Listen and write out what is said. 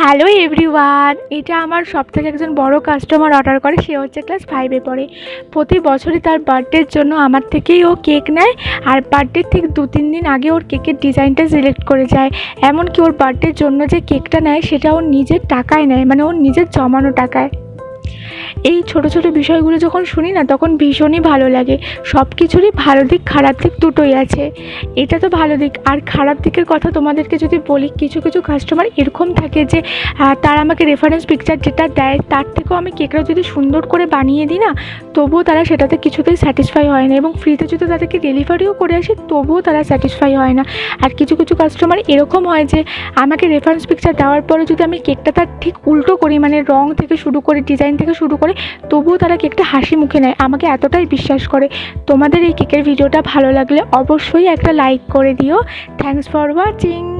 Hello everyone এটা আমার সব থেকে একজন বড় কাস্টমার অর্ডার করে। সে হচ্ছে ক্লাস ফাইভে পড়ে। প্রতি বছরই তার বার্থডের জন্য আমার থেকেই ও কেক নেয়। আর বার্থডের ঠিক দু তিন দিন আগে ওর কেকের ডিজাইনটা সিলেক্ট করে যায়। এমনকি ওর বার্থডের জন্য যে কেকটা নেয়, সেটা ওর নিজের টাকায় নেয়। মানে ওর নিজের জমানো টাকায়। এই ছোট ছোট বিষয়গুলো যখন শুনি না, তখন ভীষণই ভালো লাগে। সব কিছুরই ভালো দিক, খারাপ দিক দুটোই আছে। এটা তো ভালো দিক। আর খারাপ দিকের কথা তোমাদেরকে যদি বলি, কিছু কিছু কাস্টমার এরকম থাকে যে তারা আমাকে রেফারেন্স পিকচার যেটা দেয়, তার থেকেও আমি কেকটা যদি সুন্দর করে বানিয়ে দিই না, তবুও তারা সেটাতে কিছুতেই স্যাটিসফাই হয় না এবং ফ্রিতে যদি তাদেরকে ডেলিভারিও করে আসি, তবুও তারা স্যাটিসফাই হয় না। আর কিছু কিছু কাস্টমার এরকম হয় যে, আমাকে রেফারেন্স পিকচার দেওয়ার পরে যদি আমি কেকটা তার ঠিক উল্টো করি মানে রং থেকে শুরু করে ডিজাইন থেকে শুরু করে, তবুও তারা কেকটা হাসি মুখে নেয়। আমাকে এতটাই বিশ্বাস করে। তোমাদের এই কেকের ভিডিওটা ভালো লাগলে অবশ্যই একটা লাইক করে দিও। Thanks for watching